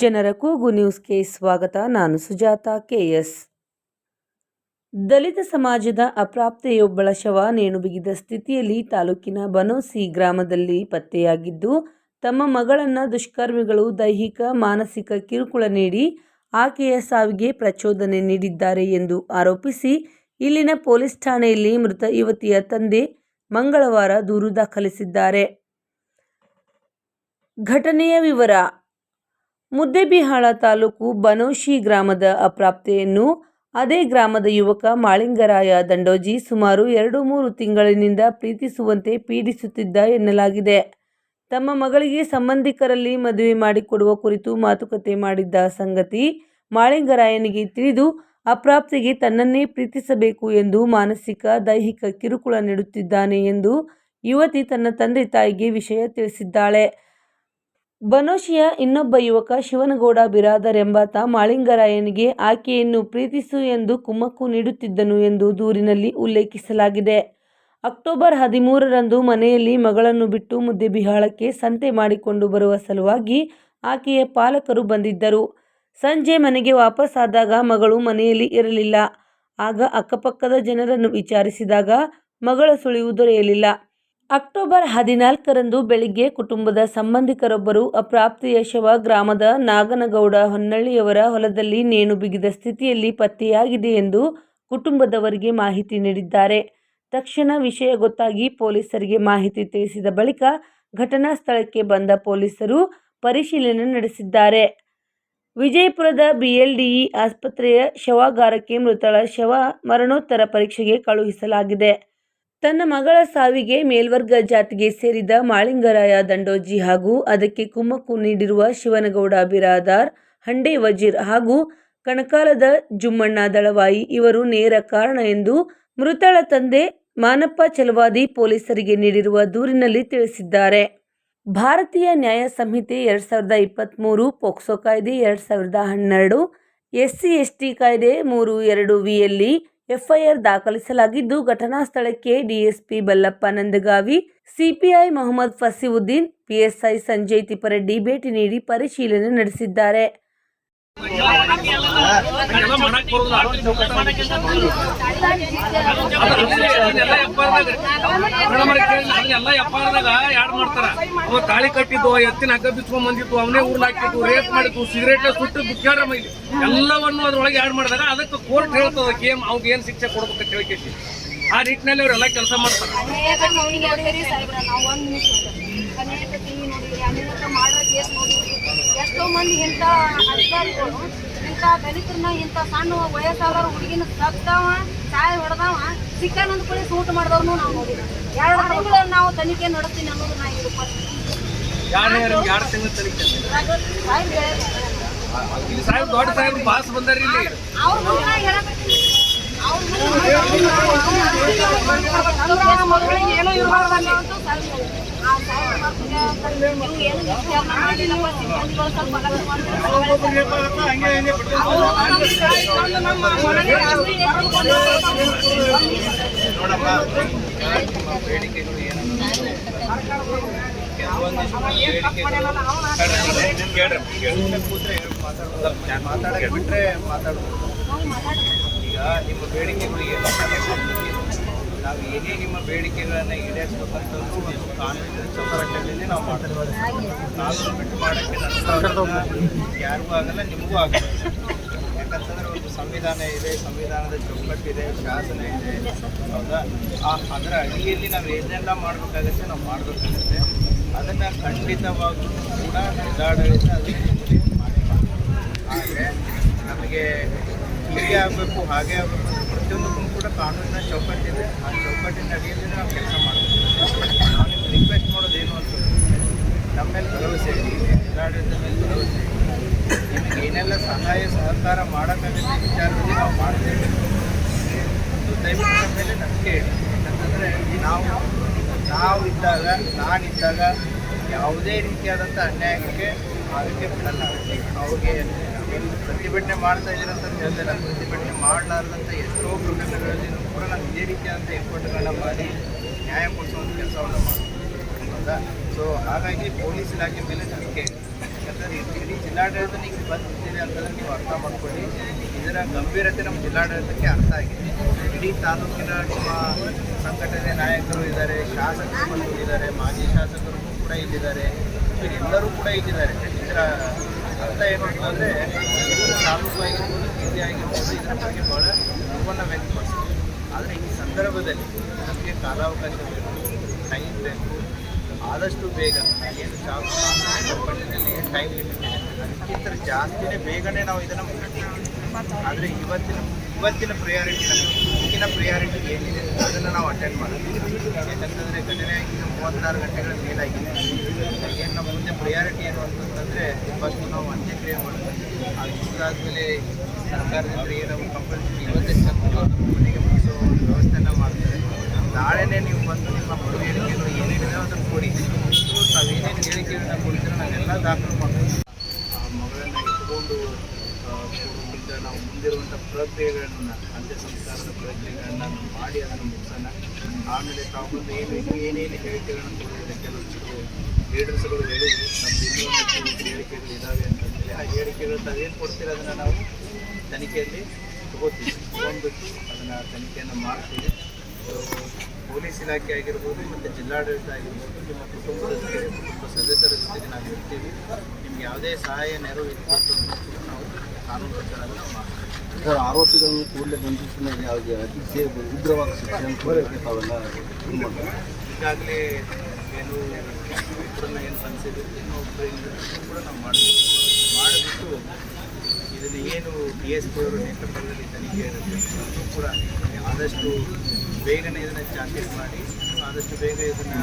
ಜನರ ಕೂಗು ನ್ಯೂಸ್ಗೆ ಸ್ವಾಗತ. ನಾನು ಸುಜಾತ ಕೆಎಸ್ ದಲಿತ ಸಮಾಜದ ಅಪ್ರಾಪ್ತೆಯೊಬ್ಬಳ ಶವ ನೇಣು ಬಿಗಿದ ಸ್ಥಿತಿಯಲ್ಲಿ ತಾಲೂಕಿನ ಬನೋಸಿ ಗ್ರಾಮದಲ್ಲಿ ಪತ್ತೆಯಾಗಿದ್ದು, ತಮ್ಮ ಮಗಳನ್ನು ದುಷ್ಕರ್ಮಿಗಳು ದೈಹಿಕ, ಮಾನಸಿಕ ಕಿರುಕುಳ ನೀಡಿ ಆಕೆಯ ಸಾವಿಗೆ ಪ್ರಚೋದನೆ ನೀಡಿದ್ದಾರೆ ಎಂದು ಆರೋಪಿಸಿ, ಇಲ್ಲಿನ ಪೊಲೀಸ್ ಠಾಣೆಯಲ್ಲಿ ಮೃತ ಯುವತಿಯ ತಂದೆ ಮಂಗಳವಾರ ದೂರು ದಾಖಲಿಸಿದ್ದಾರೆ. ಘಟನೆಯ ವಿವರ. ಮುದ್ದೇಬಿಹಾಳ ತಾಲೂಕು ಬನೋಶಿ ಗ್ರಾಮದ ಅಪ್ರಾಪ್ತೆಯನ್ನು ಅದೇ ಗ್ರಾಮದ ಯುವಕ ಮಾಳಿಂಗರಾಯ ದಂಡೋಜಿ ಸುಮಾರು ಎರಡು ಮೂರು ತಿಂಗಳಿನಿಂದ ಪ್ರೀತಿಸುವಂತೆ ಪೀಡಿಸುತ್ತಿದ್ದ ಎನ್ನಲಾಗಿದೆ. ತಮ್ಮ ಮಗಳಿಗೆ ಸಂಬಂಧಿಕರಲ್ಲಿ ಮದುವೆ ಮಾಡಿಕೊಡುವ ಕುರಿತು ಮಾತುಕತೆ ಮಾಡಿದ್ದ ಸಂಗತಿ ಮಾಳಿಂಗರಾಯನಿಗೆ ತಿಳಿದು, ಅಪ್ರಾಪ್ತಿಗೆ ತನ್ನನ್ನೇ ಪ್ರೀತಿಸಬೇಕು ಎಂದು ಮಾನಸಿಕ, ದೈಹಿಕ ಕಿರುಕುಳ ನೀಡುತ್ತಿದ್ದಾನೆ ಎಂದು ಯುವತಿ ತನ್ನ ತಂದೆ ತಾಯಿಗೆ ವಿಷಯ ತಿಳಿಸಿದ್ದಾಳೆ. ಬನೋಶಿಯ ಇನ್ನೊಬ್ಬ ಯುವಕ ಶಿವನಗೌಡ ಬಿರಾದರ್ ಎಂಬಾತ ಮಾಳಿಂಗರಾಯನಿಗೆ ಆಕೆಯನ್ನು ಪ್ರೀತಿಸು ಎಂದು ಕುಮ್ಮಕ್ಕು ನೀಡುತ್ತಿದ್ದನು ಎಂದು ದೂರಿನಲ್ಲಿ ಉಲ್ಲೇಖಿಸಲಾಗಿದೆ. ಅಕ್ಟೋಬರ್ ಹದಿಮೂರರಂದು ಮನೆಯಲ್ಲಿ ಮಗಳನ್ನು ಬಿಟ್ಟು ಮುದ್ದೆಬಿಹಾಳಕ್ಕೆ ಸಂತೆ ಮಾಡಿಕೊಂಡು ಬರುವ ಸಲುವಾಗಿ ಆಕೆಯ ಪಾಲಕರು ಬಂದಿದ್ದರು. ಸಂಜೆ ಮನೆಗೆ ವಾಪಸ್ಸಾದಾಗ ಮಗಳು ಮನೆಯಲ್ಲಿ ಇರಲಿಲ್ಲ. ಆಗ ಅಕ್ಕಪಕ್ಕದ ಜನರನ್ನು ವಿಚಾರಿಸಿದಾಗ ಮಗಳ ಸುಳಿವು ದೊರೆಯಲಿಲ್ಲ. ಅಕ್ಟೋಬರ್ ಹದಿನಾಲ್ಕರಂದು ಬೆಳಿಗ್ಗೆ ಕುಟುಂಬದ ಸಂಬಂಧಿಕರೊಬ್ಬರು ಅಪ್ರಾಪ್ತಿಯ ಶವ ಗ್ರಾಮದ ನಾಗನಗೌಡ ಹೊನ್ನಳ್ಳಿಯವರ ಹೊಲದಲ್ಲಿ ನೇಣು ಬಿಗಿದ ಸ್ಥಿತಿಯಲ್ಲಿ ಪತ್ತೆಯಾಗಿದೆ ಎಂದು ಕುಟುಂಬದವರಿಗೆ ಮಾಹಿತಿ ನೀಡಿದ್ದಾರೆ. ತಕ್ಷಣ ವಿಷಯ ಗೊತ್ತಾಗಿ ಪೊಲೀಸರಿಗೆ ಮಾಹಿತಿ ತಿಳಿಸಿದ ಬಳಿಕ ಘಟನಾ ಸ್ಥಳಕ್ಕೆ ಬಂದ ಪೊಲೀಸರು ಪರಿಶೀಲನೆ ನಡೆಸಿದ್ದಾರೆ. ವಿಜಯಪುರದ ಬಿಎಲ್ಡಿಇ ಆಸ್ಪತ್ರೆಯ ಶವಾಗಾರಕ್ಕೆ ಮೃತಳ ಶವ ಮರಣೋತ್ತರ ಪರೀಕ್ಷೆಗೆ ಕಳುಹಿಸಲಾಗಿದೆ. ತನ್ನ ಮಗಳ ಸಾವಿಗೆ ಮೇಲ್ವರ್ಗ ಜಾತಿಗೆ ಸೇರಿದ ಮಾಳಿಂಗರಾಯ ದಂಡೋಜಿ ಹಾಗೂ ಅದಕ್ಕೆ ಕುಮ್ಮಕ್ಕು ನೀಡಿರುವ ಶಿವನಗೌಡ ಬಿರಾದಾರ್, ಹಂಡೆ ವಜೀರ್ ಹಾಗೂ ಕಣಕಾಲದ ಜುಮ್ಮಣ್ಣ ದಳವಾಯಿ ಇವರು ನೇರ ಕಾರಣ ಎಂದು ಮೃತಳ ತಂದೆ ಮಾನಪ್ಪ ಚಲವಾದಿ ಪೊಲೀಸರಿಗೆ ನೀಡಿರುವ ದೂರಿನಲ್ಲಿ ತಿಳಿಸಿದ್ದಾರೆ. ಭಾರತೀಯ ನ್ಯಾಯ ಸಂಹಿತೆ ಎರಡು ಸಾವಿರದ ಇಪ್ಪತ್ತ್ಮೂರು ಪೋಕ್ಸೋ ಕಾಯ್ದೆ ಎರಡು ಸಾವಿರದ ಹನ್ನೆರಡು ಎಸ್ ಸಿ ಎಸ್ ಟಿ ಕಾಯ್ದೆ ಮೂರು ಎರಡು ವಿಯಲ್ಲಿ ಎಫ್ಐಆರ್ ದಾಖಲಿಸಲಾಗಿದ್ದು, ಘಟನಾ ಸ್ಥಳಕ್ಕೆ DSP Ballappa Nandagavi, CPI Mohammed Faseeuddin PSI Sanjay Tippareddy ಭೇಟಿ ನೀಡಿ ಪರಿಶೀಲನೆ ನಡೆಸಿದ್ದಾರೆ. ಅದನ್ನೆಲ್ಲ ಎಫ್ಐಆರ್ದಾಗ ಯಾಡ್ ಮಾಡ್ತಾರ ಅವ ತಾಳಿ ಕಟ್ಟಿದ್ದು ಎತ್ತಿನ ಹಗ್ಗ ಬಿಚ್ಕೊಂಡ್ ಬಂದಿತ್ತು ಅವನೇ ಊರ್ಲ ಹಾಕಿತ್ತು ರೇಪ್ ಮಾಡಿತ್ತು ಸಿಗರೇಟ್ ಸುಟ್ಟು ಬಿಕ್ಕಾಡ ಮೈಲಿ ಎಲ್ಲವನ್ನು ಅದ್ರೊಳಗೆ ಯಾಡ್ ಮಾಡಿದಾಗ ಅದಕ್ಕೆ ಕೋರ್ಟ್ ಹೇಳ್ತದ ಗೇಮ್ ಅವ್ಗೆ ಏನ್ ಶಿಕ್ಷೆ ಕೊಡ್ಬೇಕಂತ ಹೇಳ್ಕೇಸಿ ಆ ನಿಟ್ಟಿನಲ್ಲಿ ಅವರೆಲ್ಲ ಕೆಲಸ ಮಾಡ್ತಾರೆ. ಟಿವಿ ನೋಡಿದ್ರಿ ಅನೇಕ ಮಾಡ್ರ ಕೇಸ್ ನೋಡಿದ್ರಿ ಎಷ್ಟೋ ಮಂದಿ ಇಂಥ ಅಧಿಕಾರಿಗಳು ಇಂಥ ದಲಿತರನ್ನ ಇಂಥ ಸಣ್ಣ ವಯಸ್ಸಾದವ್ರ ಹುಡುಗಿನ ಸತ್ತವ ಸಾಯ ಹೊಡೆದವ ಸಿಕ್ಕಾನಂದ ಕೂಡ ಸೂಟ್ ಮಾಡಿದವ್ರನ್ನೂ ನಾವು ನೋಡಿದ್ವಿ ಎರಡು ತಿಂಗಳು ನಾವು ತನಿಖೆ ನಡೆಸ್ತೀನಿ ಅನ್ನೋದು ನಾ ಇದು ಸಾಹೇಬ್. ದೊಡ್ಡ ಸಾಹೇಬ್ ಬಾಸ್ ಬಂದಾರಿ ಇಲ್ಲಿ. ಅವ್ರ ಮುಂದೆ ನಾ ಹೇಳಕತ್ತೀನಿ. ಅವ್ರ ಮುಂದೆ ಏನೂ ಇರ್ಬಾರ್ದಲ್ಲ ಅಂತ ಸಾಹೇಬ್ ಹೇಳಿದ್ರು. ಆ ಸಾಹೇಬ್ ಬರ್ತಿದೆ ಅಂತ ಏನು ವಿಚಾರ ಮಾಡಿಲ್ಲಪ್ಪ, ಸ್ವಲ್ಪ ಲಕ್ಷ ಮಾಡ್ತಾರೆ. ಅವ್ರು ನಮ್ಮ ನಮ್ಮ ಮನೆಗೆ ಆಸ್ತಿ ಎತ್ತಿಕೊಂಡು ಬಿಟ್ರೆ ಮಾತಾಡ್ಬೋದು ನಿಮ್ಮ ಬೇಡಿಕೆಗಳಿಗೆ ನಾವು ಏನೇ ನಿಮ್ಮ ಬೇಡಿಕೆಗಳನ್ನು ಈಡೇರಿಸಬೇಕಂತ ಒಂದು ಕಾನೂನಿನ ಚೌಕಟ್ಟಲ್ಲಿ ನಾವು ಮಾಡ್ತೀವಿ. ಮಾಡೋಕ್ಕೆ ಯಾರಿಗೂ ಆಗಲ್ಲ, ನಿಮಗೂ ಆಗಲ್ಲ. ಯಾಕಂತಂದ್ರೆ ಒಂದು ಸಂವಿಧಾನ ಇದೆ, ಸಂವಿಧಾನದ ಚೌಕಟ್ಟಿದೆ, ಶಾಸನ ಇದೆ. ಹೌದಾ? ಆ, ಅದರ ಅಡಿಯಲ್ಲಿ ನಾವು ಏನೆಲ್ಲ ಮಾಡಬೇಕಾಗತ್ತೆ ನಾವು ಮಾಡಬೇಕಾಗತ್ತೆ. ಅದನ್ನು ಖಂಡಿತವಾಗೂ ಕೂಡ ಜಿಲ್ಲಾಡಳಿತ ಅದಕ್ಕೆ ನಮಗೆ ಹೀಗೆ ಆಗಬೇಕು, ಹಾಗೆ ಆಗಬೇಕು. ಅಂತ ಪ್ರತಿಯೊಂದಕ್ಕೂ ಕೂಡ ಕಾನೂನಿನ ಚೌಕಟ್ಟಿದೆ. ಆ ಚೌಕಟ್ಟಿನ ಅಡಿಯಲ್ಲಿ ನಾವು ಕೆಲಸ ಮಾಡಬೇಕು ನಾವು ನಿಮ್ಗೆ ರಿಕ್ವೆಸ್ಟ್ ಮಾಡೋದು ಏನು ಅಂತಂದ್ರೆ ನಮ್ಮ ಮೇಲೆ ಭರವಸೆ ಇದೆ. ಜಿಲ್ಲಾಡಳಿತದ ಮೇಲೆ ಭರವಸೆ ನಿಮಗೆ ಏನೆಲ್ಲ ಸಹಾಯ, ಸಹಕಾರ ಮಾಡೋಕ್ಕಾಗುತ್ತೆ ವಿಚಾರದಲ್ಲಿ ನಾವು ಮಾಡ್ತೇವೆ. ಮತ್ತು ದಯವಿಟ್ಟು ಮೇಲೆ ನಂಬಿಕೆ ಇಡಿ. ಯಾಕಂತಂದರೆ ನಾವು ನಾವು ಇದ್ದಾಗ, ನಾನಿದ್ದಾಗ ಯಾವುದೇ ರೀತಿಯಾದಂಥ ಅನ್ಯಾಯಕ್ಕೆ ಅದಕ್ಕೆ ಬಿಡಲ್ಲ ಅವ್ರಿಗೆ ಪ್ರತಿಭಟನೆ ಮಾಡ್ತಾ ಇದ್ದೀರಂತ ಹೇಳ್ತಾರೆ ನಾನು ಪ್ರತಿಭಟನೆ ಮಾಡಲಾರ್ದಂಥ ಎಷ್ಟೋ ಪ್ರಕರಣಗಳಲ್ಲಿ ಕೂಡ ನಾವು ಇದೇ ರೀತಿಯಾದಂಥ ಎಫರ್ಟ್ಗಳನ್ನ ಮಾಡಿ ನ್ಯಾಯ ಕೊಡಿಸುವಂಥ ಕೆಲಸವನ್ನು ಮಾಡ್ತೀವಿ ಸೊ ಹಾಗಾಗಿ ಪೊಲೀಸ್ ಇಲಾಖೆ ಮೇಲೆ ನಂಬಿಕೆ. ಯಾಕಂದರೆ ಇಡೀ- ಜಿಲ್ಲಾಡಳಿತ ನೀವು ಬಂದಿದ್ದೀರಿ ಅಂತಂದರೆ ನೀವು ಅರ್ಥ ಮಾಡ್ಕೊಳ್ಳಿ. ಇದರ ಗಂಭೀರತೆ ನಮ್ಮ ಜಿಲ್ಲಾಡಳಿತಕ್ಕೆ ಅರ್ಥ ಆಗಿದೆ. ಇಡೀ ತಾಲೂಕಿನ ನಿಮ್ಮ ಸಂಘಟನೆ ನಾಯಕರು ಇದ್ದಾರೆ, ಶಾಸಕರು ಇದ್ದಾರೆ ಮಾಜಿ ಶಾಸಕರು ಕೂಡ ಇಲ್ಲಿದ್ದಾರೆ. ಎಲ್ಲರೂ ಕೂಡ ಇಲ್ಲಿದ್ದಾರೆ. ಇದರ ಅರ್ಥ ಏನು ಅಂತಂದರೆ ತಾಲೂಕು ಆಗಿರ್ಬೋದು ಜಿಲ್ಲೆ ಆಗಿರ್ಬೋದು ಇದರ ಬಗ್ಗೆ ಭಾಳ ನೋವನ್ನು ವ್ಯಕ್ತಪಡಿಸ್ತೀವಿ ಆದರೆ ಈ ಸಂದರ್ಭದಲ್ಲಿ ನಮಗೆ ಕಾಲಾವಕಾಶ ಬೇಕು ಟೈಮ್ ಬೇಕು, ಆದಷ್ಟು ಬೇಗ ಏನು ಚಾಲನೆ ಟೈಮ್ ಲಿಮಿಟ್ ಇದೆ. ಅದಕ್ಕಿಂತ ಜಾಸ್ತಿನೇ ಬೇಗನೆ ನಾವು ಇದನ್ನು ಮುಗಿಸ್ತೀವಿ ಆದರೆ ಇವತ್ತಿನ ಇವತ್ತಿನ ಪ್ರಿಯಾರಿಟಿ ನಮಗೆ, ಈಗಿನ ಪ್ರಿಯಾರಿಟಿ ಏನಿದೆ ಅದನ್ನು ನಾವು ಅಟೆಂಡ್ ಮಾಡೋದು. ಯಾಕಂತಂದರೆ ಘಟನೆ ಆಗಿದ್ದು ಮೂವತ್ತಾರು ಗಂಟೆಗಳ ಮೇಲಾಗಿದೆ. ಏನು ನಮ್ಮ ಮುಂದೆ ಪ್ರಿಯಾರಿಟಿ ಏನು ಅಂತಂತಂದರೆ ಫಸ್ಟ್ ನಾವು ಅಂತ್ಯಕ್ರಿಯೆ ಅದು ಅದಾದಮೇಲೆ ಸರ್ಕಾರದಿಂದ ಏನು ಕಂಪಲ್ಸರಿ ಇವತ್ತೇ ಚಕ್ಕು ಮನೆಗೆ ಮುಗಿಸೋ ಒಂದು ವ್ಯವಸ್ಥೆನ ಮಾಡ್ತಾರೆ. ನಾಳೆನೇ ನೀವು ಬಂದು ನಿಮ್ಮ ಮರು ಹೇಳಿಕೆಗಳು ಏನೇನಿದೆ ಅದನ್ನು ಕೊಡಿ. ನಾವು ಏನೇನು ಹೇಳಿಕೆಗಳನ್ನ ಕೊಡಿದ್ರೆ ನಾವೆಲ್ಲ ದಾಖಲು ಮಾಡ್ತೀವಿ. ಆ ಮಗಳನ್ನು ಇಟ್ಕೊಂಡು ನಾವು ಮುಂದಿರುವಂಥ ಪ್ರಕ್ರಿಯೆಗಳನ್ನು, ಅಂತ್ಯ ಸಂಸ್ಕಾರದ ಪ್ರಕ್ರಿಯೆಗಳನ್ನು ಮಾಡಿ ಅದನ್ನು ಮುಗಿಸೋಣ. ಆಮೇಲೆ ತಾವು ಬಂದು ಏನು, ಇನ್ನೂ ಏನೇನು ಹೇಳಿಕೆಗಳನ್ನು ಕೊಡೋದಿಲ್ಲ ಕೆಲವೊಂದು ಲೀಡರ್ಸ್ಗಳು ಹೇಳಿದ್ರು ನಮ್ಮ ಇನ್ನೂ ಹೇಳಿಕೆಗಳು ಇದ್ದಾವೆ ಅಂತಂದರೆ ಆ ಹೇಳಿಕೆಗಳು ತಾವೇನು ಕೊಡ್ತೀರ ಅದನ್ನು ನಾವು ತನಿಖೆಯಲ್ಲಿ ತಗೋತೀವಿ. ತೊಗೊಂಡ್ಬಿಟ್ಟು ಅದನ್ನು ತನಿಖೆಯನ್ನು ಮಾಡ್ತೀವಿ. ಪೊಲೀಸ್ ಇಲಾಖೆ ಆಗಿರ್ಬೋದು ಮತ್ತು ಜಿಲ್ಲಾಡಳಿತ ಆಗಿರ್ಬೋದು ನಿಮ್ಮ ಕುಟುಂಬದ ಜೊತೆ ಕುಟುಂಬ ಸದಸ್ಯರ ಜೊತೆಗೆ ನಾವು ಇರ್ತೀವಿ. ನಿಮ್ಗೆ ಯಾವುದೇ ಸಹಾಯ ನೆರವು ಇತ್ತು ನಾವು ಕಾನೂನು ಮಾಡ್ತೀವಿ. ಸರ್ ಆರೋಪಿಗಳನ್ನು ಕೂಡಲೇ ಬಂಧಿಸಿದ ಯಾವುದೇ ಅತಿ ಉಗ್ರವಾಗಿ ಉಗ್ರವಾದ ಶಿಕ್ಷಣ ತಾವೆಲ್ಲ ಈಗಾಗಲೇ ಏನು ಇಬ್ಬರನ್ನ ಏನು ಬಂಧಿಸಿದ್ರು ಇನ್ನೊಬ್ಬರಿಂದ ಕೂಡ ನಾವು ಮಾಡಬೇಕು ಮಾಡಿಬಿಟ್ಟು ಇದನ್ನು ಏನು ಡಿ ಎಸ್ ಪಿ ಅವರು ನೇತೃತ್ವದಲ್ಲಿ ತನಿಖೆ ಇರುತ್ತೆ ಅದು ಕೂಡ ಆದಷ್ಟು ಬೇಗನೆ ಇದನ್ನು ಚಾರ್ಜಸ್ ಮಾಡಿ ಆದಷ್ಟು ಬೇಗ ಇದನ್ನು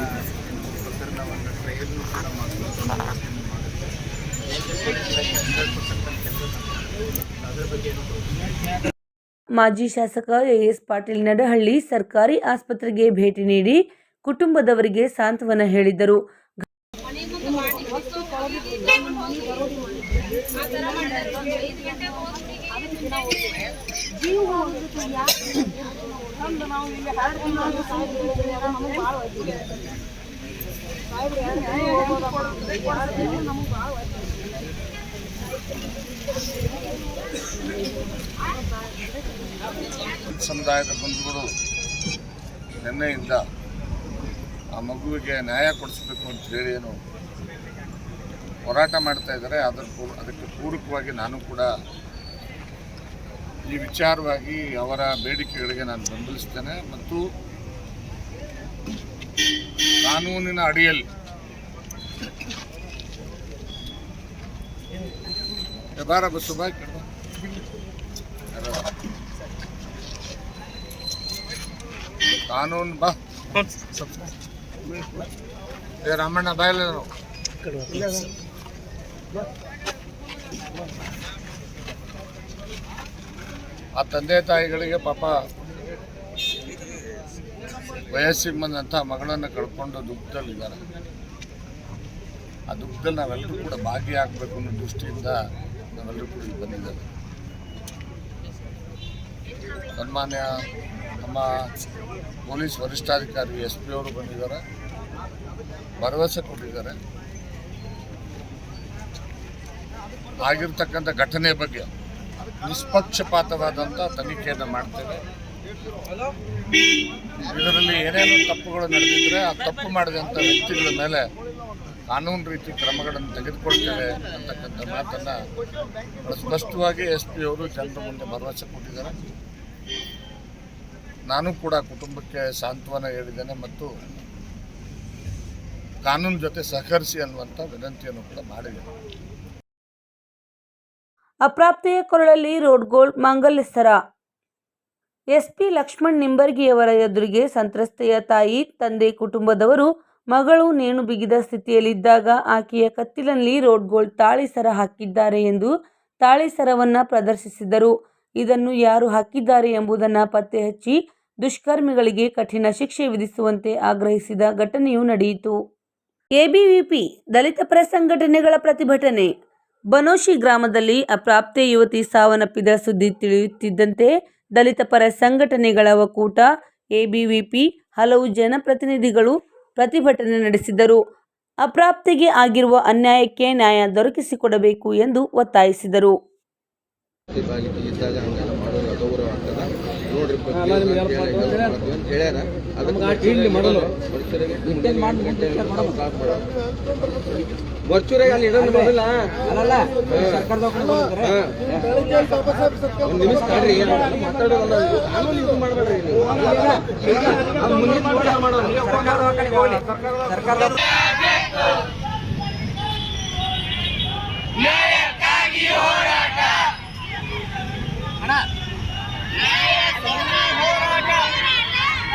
ಪ್ರಕರಣವನ್ನು ಟ್ರಯಲ್ನು ಕೂಡ ಮಾಡಬೇಕು ಅದ್ರ ಬಗ್ಗೆ ಏನು ಮಾಜಿ ಶಾಸಕ ಎಎಸ್ ಪಾಟೀಲ್ ನಡಹಳ್ಳಿ ಸರ್ಕಾರಿ ಆಸ್ಪತ್ರೆಗೆ ಭೇಟಿ ನೀಡಿ ಕುಟುಂಬದವರಿಗೆ ಸಾಂತ್ವನ ಹೇಳಿದರು. ಸಮುದಾಯದ ಬಂಧುಗಳು ನಿನ್ನೆಯಿಂದ ಆ ಮಗುವಿಗೆ ನ್ಯಾಯ ಕೊಡಿಸ್ಬೇಕು ಅಂತ ಹೇಳಿ ಏನು ಹೋರಾಟ ಮಾಡ್ತಾ ಇದ್ದಾರೆ ಅದರ ಅದಕ್ಕೆ ಪೂರಕವಾಗಿ ನಾನು ಕೂಡ ಈ ವಿಚಾರವಾಗಿ ಅವರ ಬೇಡಿಕೆಗಳಿಗೆ ನಾನು ಬೆಂಬಲಿಸ್ತೇನೆ. ಮತ್ತು ಕಾನೂನಿನ ಅಡಿಯಲ್ಲಿ ಬಸ್ಸು ಬಾಯ್ ಕಾನೂನು, ಬಾ. ರಾಮಣ್ಣ ಬಾಯಲ್ಲ ಆ ತಂದೆ ತಾಯಿಗಳಿಗೆ ಪಾಪ ವಯಸ್ಸಿಗೆ ಬಂದಂಥ ಮಗಳನ್ನು ಕಳ್ಕೊಂಡು ದುಃಖದಲ್ಲಿದ್ದಾರೆ ಆ ದುಃಖದಲ್ಲಿ ನಾವೆಲ್ಲರೂ ಕೂಡ ಭಾಗಿಯಾಗಬೇಕು ಅನ್ನೋ ದೃಷ್ಟಿಯಿಂದ ನಾವೆಲ್ಲರೂ ಕೂಡ ಬಂದಿದ್ದೇವೆ. ಸನ್ಮಾನ್ಯ ನಮ್ಮ ಪೊಲೀಸ್ ವರಿಷ್ಠಾಧಿಕಾರಿ ಎಸ್ ಪಿ ಅವರು ಬಂದಿದ್ದಾರೆ. ಭರವಸೆ ಕೊಟ್ಟಿದ್ದಾರೆ. ಆಗಿರ್ತಕ್ಕಂಥ ಘಟನೆ ಬಗ್ಗೆ ನಿಷ್ಪಕ್ಷಪಾತವಾದಂಥ ತನಿಖೆಯನ್ನು ಮಾಡ್ತೇವೆ. ಇದರಲ್ಲಿ ಏನೇನು ತಪ್ಪುಗಳು ನಡೆದಿದ್ರೆ ಆ ತಪ್ಪು ಮಾಡಿದಂಥ ವ್ಯಕ್ತಿಗಳ ಮೇಲೆ ಕಾನೂನು ರೀತಿ ಕ್ರಮಗಳನ್ನು ತೆಗೆದುಕೊಳ್ತೇವೆ ಅಂತಕ್ಕಂಥ ಮಾತನ್ನು ಸ್ಪಷ್ಟವಾಗಿ ಎಸ್ ಪಿ ಅವರು ಜನರ ಮುಂದೆ ಭರವಸೆ ಕೊಟ್ಟಿದ್ದಾರೆ. ನಾನು ಕೂಡ ಕುಟುಂಬಕ್ಕೆ ಸಾಂತ್ವನ ಹೇಳಿದ್ದೇನೆ ಮತ್ತು ಕಾನೂನು ಜೊತೆ ಸಹಕರಿಸಿ ಅನ್ನುವಂಥ ವಿನಂತಿಯನ್ನು ಕೂಡ ಮಾಡಿದ್ದೇನೆ. ಅಪ್ರಾಪ್ತೆಯ ಕೊರಳಲ್ಲಿ ರೋಡ್ ಗೋಲ್ಡ್ ಮಾಂಗಲ್ಯ ಸರ ಎಸ್ಪಿ ಲಕ್ಷ್ಮಣ್ ನಿಂಬರ್ಗಿಯವರ ಎದುರಿಗೆ ಸಂತ್ರಸ್ತೆಯ ತಾಯಿ, ತಂದೆ, ಕುಟುಂಬದವರು ಮಗಳು ನೇಣು ಬಿಗಿದ ಸ್ಥಿತಿಯಲ್ಲಿದ್ದಾಗ ಆಕೆಯ ಕತ್ತಿಲಲ್ಲಿ ರೋಡ್ ಗೋಲ್ಡ್ ತಾಳಿ ಸರ ಹಾಕಿದ್ದಾರೆ ಎಂದು ತಾಳಿ ಸರವನ್ನು ಪ್ರದರ್ಶಿಸಿದರು. ಇದನ್ನು ಯಾರು ಹಾಕಿದ್ದಾರೆ ಎಂಬುದನ್ನು ಪತ್ತೆ ಹಚ್ಚಿ ದುಷ್ಕರ್ಮಿಗಳಿಗೆ ಕಠಿಣ ಶಿಕ್ಷೆ ವಿಧಿಸುವಂತೆ ಆಗ್ರಹಿಸಿದ ಘಟನೆಯು ನಡೆಯಿತು. ಎಬಿವಿಪಿ ದಲಿತ ಪ್ರಸಂಗಟನೆಗಳ ಪ್ರತಿಭಟನೆ. ಬನೋಶಿ ಗ್ರಾಮದಲ್ಲಿ ಅಪ್ರಾಪ್ತೆ ಯುವತಿ ಸಾವನ್ನಪ್ಪಿದ ಸುದ್ದಿ ತಿಳಿಯುತ್ತಿದ್ದಂತೆ ದಲಿತ ಪರ ಸಂಘಟನೆಗಳ ಒಕ್ಕೂಟ, ಎಬಿವಿಪಿ, ಹಲವು ಜನಪ್ರತಿನಿಧಿಗಳು ಪ್ರತಿಭಟನೆ ನಡೆಸಿದರು. ಅಪ್ರಾಪ್ತಿಗೆ ಆಗಿರುವ ಅನ್ಯಾಯಕ್ಕೆ ನ್ಯಾಯ ದೊರಕಿಸಿಕೊಡಬೇಕು ಎಂದು ಒತ್ತಾಯಿಸಿದರು. ವರ್ಚೂರಾಗ ಅಲ್ಲಿ ಇಡೋದು ಒಂದು ನಿಮಿಷ ಮಾತಾಡೋದಲ್ಲ ಇದು. ಕಾನೂನು ಇದು ಮಾಡಬೇಡ್ರಿ ನೀವು ಅದು ಮುಂದಿನ ನೋಡ್ರಿ ಮಾಡೋದು